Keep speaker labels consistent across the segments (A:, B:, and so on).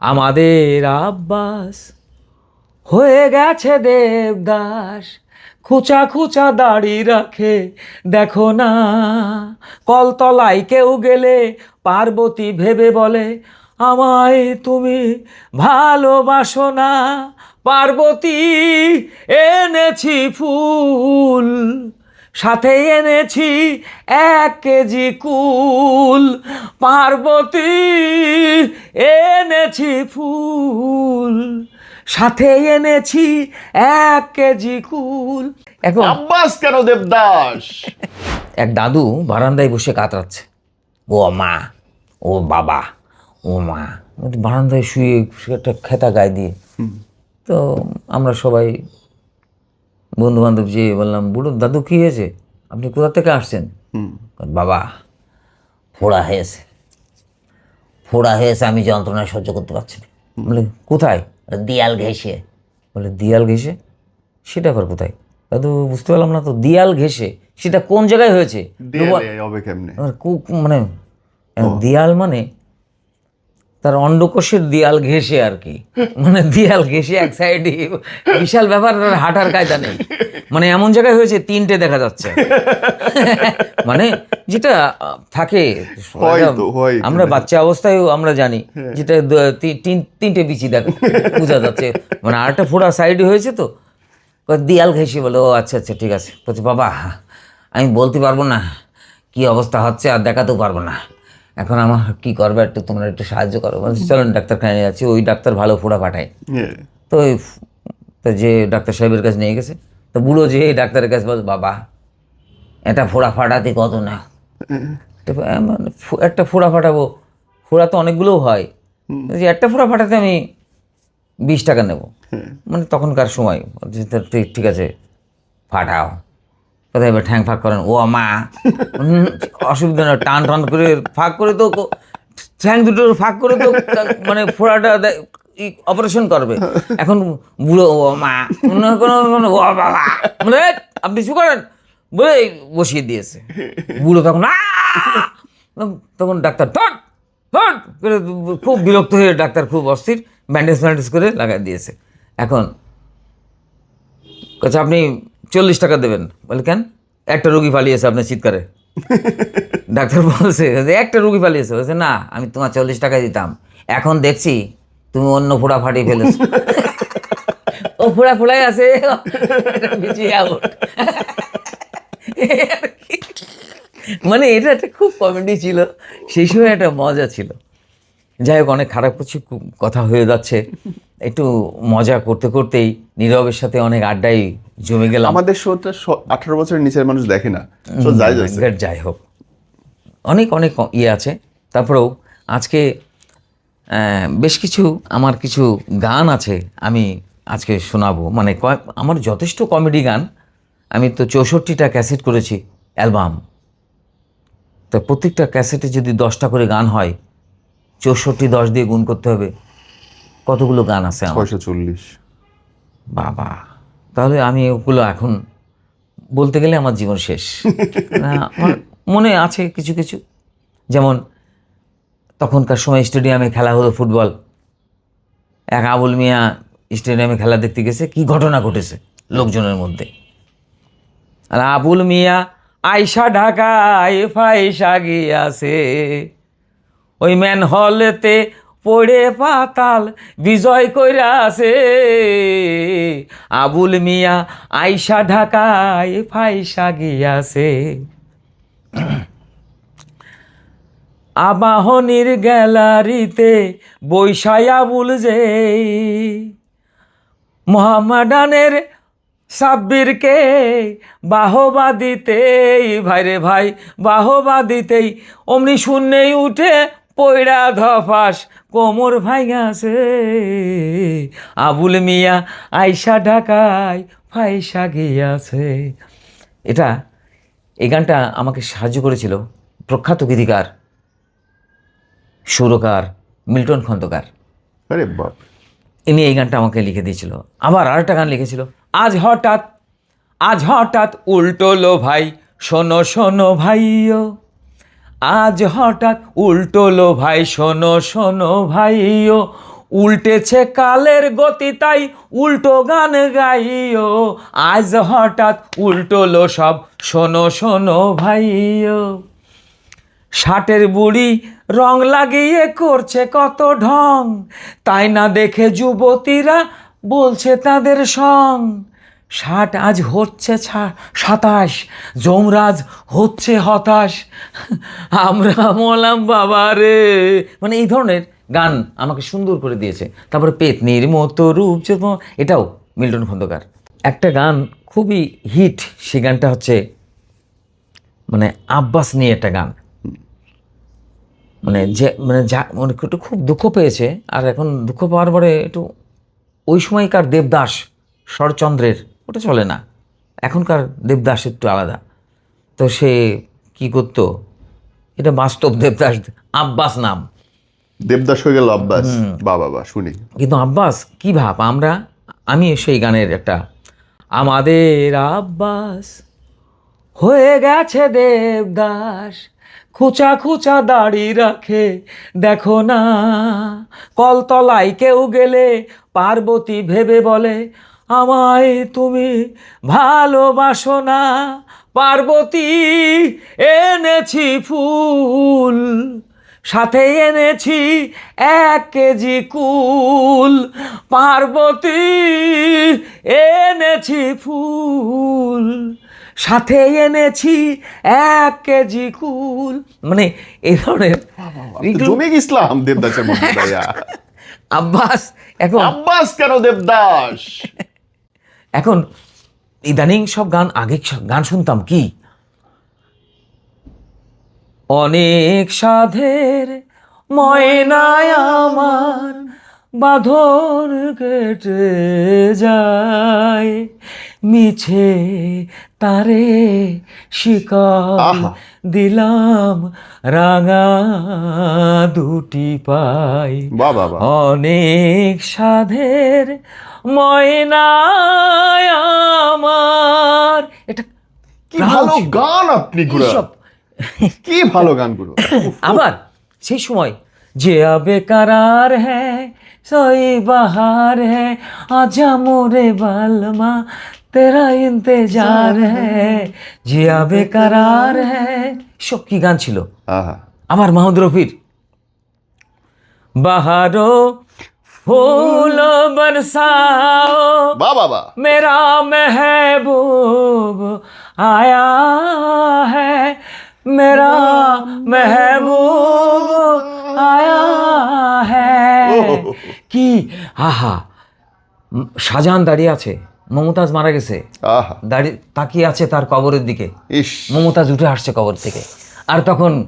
A: আমাদের আব্বাস হয়ে গেছে দেবদাস। খুচা খুচা দাড়ি রাখে, দেখো না। কলতলায় কেউ গেলে পার্বতী ভেবে বলে, আমায় তুমি ভালোবাসো না। পার্বতী এনেছি ফুল। সাথে এনেছি এক কেজি কুল পার্বতী এনেছি ফুল। সাথে এনেছি এক কেজি কুল। এখন
B: আব্বাস কেন দেবদাস?
A: এক দাদু বারান্দায় বসে কাতরাচ্ছে। ও মা ও বাবা ও মা। বারান্দায় শুয়ে শুয়ে একটা খেতা গায়ে দিয়ে। তো আমরা সবাই বন্ধু বান্ধব যেয়ে বললাম বুড়ো দাদু কী হয়েছে? আপনি কোথা থেকে আসছেন? বাবা ফোড়া হয়েছে। ফোড়া হয়েছে আমি যন্ত্রণা সহ্য করতে পারছি না। বলে কোথায়? দিয়াল ঘেঁষে। বলে দিয়াল ঘেঁষে? সেটা আবার কোথায়? দাদু বুঝতে পারলাম না তো দিয়াল ঘেঁষে? সেটা কোন জায়গায় হয়েছে? মানে দিয়াল মানে তার অন্ডকোষের দিয়াল ঘেঁষে আর কি। মানে দিয়াল ঘেঁষে এক সাইডে বিশাল ব্যাপার আর হাঁটার কায়দা নেই। মানে এমন জায়গায় হয়েছে তিনটে দেখা যাচ্ছে। মানে যেটা থাকে। আমরা বাচ্চা অবস্থায়ও আমরা জানি যেটা তিন- তিনটে বিচি দেখ বোঝা যাচ্ছে। মানে আরেকটা ফোড়া সাইডে হয়েছে তো। দিয়াল ঘেঁষে বলে ও আচ্ছা আচ্ছা ঠিক আছে। বলছে বাবা আমি বলতে পারব না কি অবস্থা হচ্ছে আর দেখাতেও পারব না। এখন আমার কি করবে একটু তোমরা একটু সাহায্য করো। বলছে চলেন ডাক্তারখানায় যাচ্ছি ওই ডাক্তার ভালো ফোড়া পাঠায়।
B: হ্যাঁ।
A: তো ওই তো যে ডাক্তার সাহেবের কাছে নিয়ে গেছে। তো বুড়ো যে ডাক্তারের কাছে বলছে বাবা এটা ফোড়া ফাটাতে কত না? তো এমন একটা ফোড়া ফাটাবো। ফোড়া তো অনেকগুলোও হয়। যে একটা ফোড়া ফাটাতে আমি বিশ টাকা নেব। মানে তখনকার সময়। ঠিক আছে ফাটাও। কোথায় এবার ঠ্যাং ফাঁক করেন। ও মা অসুবিধা না টান টান করে ফাঁক করে তো, ঠ্যাং দুটোর ফাঁক করে তো মানে ফোড়াটা অপারেশন করবে। এখন বুড়ো, ও মা কোনো কোনো, ও বাবা মানে আপনি શું করেন। বলে বসিয়ে দিয়েছে। বুড়ো তখন তখন ডাক্তার টট টট করে খুব বিরক্ত হয়ে ডাক্তার খুব অস্থির, ব্যান্ডেজ ফ্যান্ডেজ করে লাগাই দিয়েছে। এখন আচ্ছা আপনি চল্লিশ টাকা দেবেন। বলে কেন? একটা রুগী পালিয়েছে আপনার চিৎকারে। ডাক্তার বলছে যে একটা রুগী পালিয়েছে। বলছে না আমি তোমার চল্লিশ টাকা দিতাম। এখন দেখছি তুমি অন্য ফোড়া ফাটিয়ে ফেলেছো। ও ফোড়া ফোড়াই আছে। মানে এটা একটা খুব কমেডি ছিল। সেই সময় একটা মজা ছিল। যাই হোক অনেক খারাপ কিছু কথা হয়ে যাচ্ছে। একটু মজা করতে করতেই নীরবের সাথে অনেক আড্ডাই জমে গেলাম।
B: আমাদের শোটা আঠারো বছরের নিচের মানুষ দেখে না। যাই
A: যাই হোক। অনেক অনেক ইয়ে আছে। তারপরেও আজকে বেশ কিছু আমার কিছু গান আছে আমি আজকে শোনাবো। মানে কয়েক- আমার যথেষ্ট কমেডি গান। আমি তো চৌষট্টিটা ক্যাসেট করেছি অ্যালবাম তো প্রত্যেকটা ক্যাসেটে যদি দশটা করে গান হয় চৌষট্টি দশ দিয়ে গুণ করতে হবে। কতগুলো গান আছে আমার?
B: ছয়শো চল্লিশ।
A: বাবা তাহলে আমি ওগুলো এখন বলতে গেলে আমার জীবন শেষ। আমার মনে আছে কিছু কিছু। যেমন তখনকার সময় স্টেডিয়ামে খেলা হলো ফুটবল। এক আবুল মিয়া স্টেডিয়ামে খেলা দেখতে গেছে কি ঘটনা ঘটেছে লোকজনের মধ্যে। আর আবুল মিয়া আয়সা ঢাকায় ফাইসা গিয়াছে। ওই ম্যান হলেতে পড়ে পাতাল বিজয় কইরাছে আবুল মিয়া আইসা ঢাকায় ফাইসা গিয়াছে। আবাহনীর গ্যালারিতে বৈশাই আবুল যে মোহাম্মদানের সাব্বিরকে বাহবা দিতেই, ভাইরে ভাই, বাহবা দিতেই অমনি শূন্যেই উঠে পয়রা ধফাস কোমর ভাইগাছে। আবুল মিয়া আইসা ঢাকায় ফাইসা গিয়াছে। এটা এই গানটা আমাকে সাহায্য করেছিল প্রখ্যাত গীতিকার সুরকার মিল্টন খন্দকার।
B: আরে বাপ।
A: ইনি এই গানটা আমাকে লিখে দিয়েছিল। আবার আরেকটা গান লিখেছিল আজ হঠাৎ আজ হঠাৎ উল্টোলো ভাই শোনো শোনো ভাইও আজ হঠাৎ উল্টোলো ভাই, শোনো শোনো ভাইও। উল্টেছে কালের গতি, তাই উল্টো গান গাইও। আজ হঠাৎ উল্টোলো সব, শোনো শোনো ভাইও। ষাটের বুড়ি রং লাগিয়ে করছে কত ঢং। তাই না দেখে যুবতীরা বলছে তাদের সং। ষাট আজ হচ্ছে সাতাশ, যমরাজ হচ্ছে হতাশ। আমরা মলাম বাবা রে। মানে এই ধরনের গান আমাকে সুন্দর করে দিয়েছে। তারপরে পেতনির মতো রূপ এটাও মিল্টন খন্দকার। একটা গান খুবই হিট, সেই গানটা হচ্ছে মানে আব্বাস নিয়ে একটা গান। মানে যে মানে যা মানে একটু খুব দুঃখ পেয়েছে, আর এখন দুঃখ পাওয়ার পরে একটু ওই সময়কার দেবদাস, শরৎচন্দ্রের ওটা চলে না। এখনকার দেবদাস একটু আলাদা। তো সে কি করতো? এটা বাস্তব দেবদাস আব্বাস নাম।
B: দেবদাস হয়ে গেল আব্বাস। বা বাবা শুনি।
A: কিন্তু আব্বাস কি ভাব? আমরা আমি সেই গানের একটা আমাদের আব্বাস হয়ে গেছে দেবদাস খুচা খুচা দাড়ি রাখে দেখো না কলতলায় কেউ গেলে পার্বতী ভেবে বলে আমায় তুমি ভালোবাসো না। পার্বতী এনেছি ফুল সাথে এনেছি এক কেজি কুল। পার্বতী এনেছি ফুল সাথে এনেছি এক কেজি কুল। মানে এই ধরনের
B: জমে ইসলাম দেবদাসের
A: আব্বাস এখন
B: আব্বাস কেন দেবদাস?
A: এখন ইদানিং সব গান আগে গান শুনতাম কি? অনেক সাধের ময়নায় আমার বাঁধন কেটে যায়। মিছে তারে শিকার দিলাম রাঙা দুটি পাই। অনেক সাধের ময়নায় আমার। এটা
B: কি ভালো গান আপনি গুরু। কি ভালো গান গুরু।
A: আবার সেই সময় যে বেকারার হ্যাঁ সই বাহার হ্যাঁ আজা মোরে বালমা তেরা ইন্তেজার হ্যাঁ জিয়া বেকারার হ্যাঁ সব কি গান ছিল? আমার মাহমুদ রফির। বাহারো ফুল বরসাও
B: বাবা
A: মেরা মেহবুব আয়া হ্যাঁ মেরা মেহবুব আয়া হ্যাঁ কি? আহা। শাহজাহান দাঁড়িয়ে আছে। মমতাজ মারা গেছে। তাকিয়ে আছে তার কবরের দিকে। মমতাজ উঠে আসছে কবর থেকে। আর তখন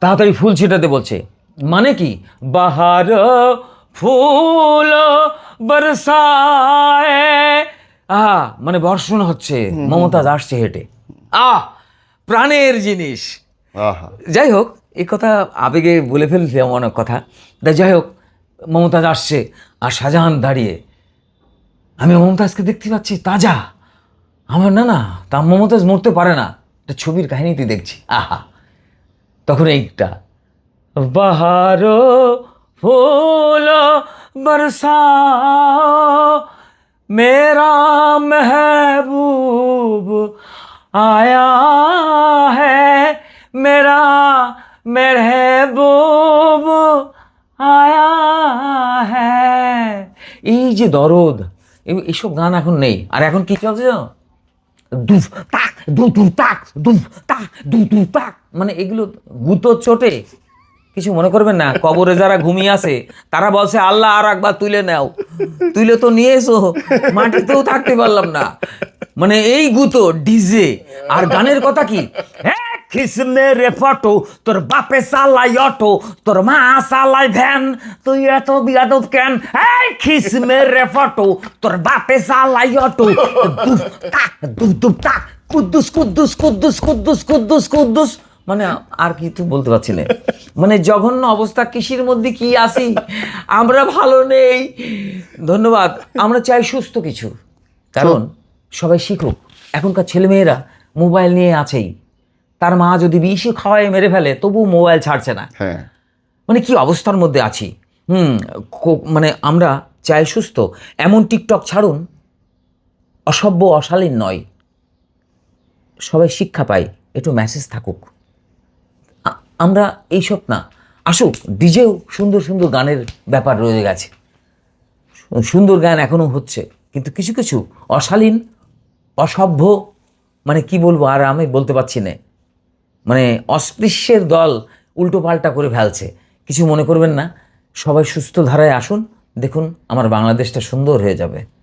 A: তাড়াতাড়ি ফুল ছিটাতে বলছে মানে কি? বাহার ফুল বরসায়। আহা মানে বর্ষণ হচ্ছে। মমতাজ আসছে হেঁটে। আহ প্রাণের জিনিস।
B: আহা।
A: যাই হোক এই কথা আবেগে বলে ফেলছে অনেক কথা। তা যাই হোক মমতাজ আসছে আর শাহজাহান দাঁড়িয়ে আমি মমতাজকে দেখতে পাচ্ছি তাজা আমার না না তা মমতাজ মরতে পারে না এটা ছবির কাহিনীতে দেখছি আহা তখন এইটা বাহারো ফুল বরসাও मेरा महबूब आया है मेरा महबूब आया है এই যে দরদ এই- এইসব গান এখন নেই। আর এখন কি চলছে জানো? দুফ, তাক, দু দু, তাক দুফ তাক, দু দু, তাক। মানে এগুলো গুতো চোটে। কিছু মনে করবেন না, কবরে যারা ঘুমিয়ে আছে, তারা বলছে, আল্লাহ আর একবার তুলে নাও। তুলে তো নিয়ে এসো, মাটিতেও থাকতে পারলাম না। মানে এই গুতো ডিজে আর গানের কথা কি? হ্যাঁ খিসমে রে ফটো তোর বাপে চালাই অটো তোর মা চালাই ভ্যান তুই এত বিয়াদব কেন? এই খিসমে রে ফটো তোর বাপে চালাই অটো তাক তাক কুদ্দুস কুদ্দুস কুদ্দুস কুদ্দুস কুদ্দুস কুদ্দুস। মানে আর কিছু বলতে পারছি না। মানে জঘন্য অবস্থা কৃষির মধ্যে কি আসি আমরা ভালো নেই। ধন্যবাদ। আমরা চাই সুস্থ কিছু। কারণ সবাই শিখুক। এখনকার ছেলেমেয়েরা মোবাইল নিয়ে আছেই। তার মা যদি বিষে খাওয়ায় মেরে ফেলে তবু মোবাইল ছাড়ছে না।
B: হ্যাঁ।
A: মানে কি অবস্থার মধ্যে আছি? হুম মানে আমরা চাই সুস্থ। এমন টিকটক ছাড়ুন অসভ্য অশালীন নয়। সবাই শিক্ষা পাই একটু মেসেজ থাকুক। আমরা এইসব না। আসুক ডিজেও সুন্দর সুন্দর গানের ব্যাপার রয়ে গেছে। সুন্দর গান এখনও হচ্ছে। কিন্তু কিছু কিছু অশালীন অসভ্য মানে কি বলব, আর আমি বলতে পারছি না। মানে অস্পৃশ্যের দল উল্টো পাল্টা করে ফেলছে। কিছু মনে করবেন না। সবাই সুস্থ ধারায় আসুন। দেখুন, আমার বাংলাদেশটা সুন্দর হয়ে যাবে।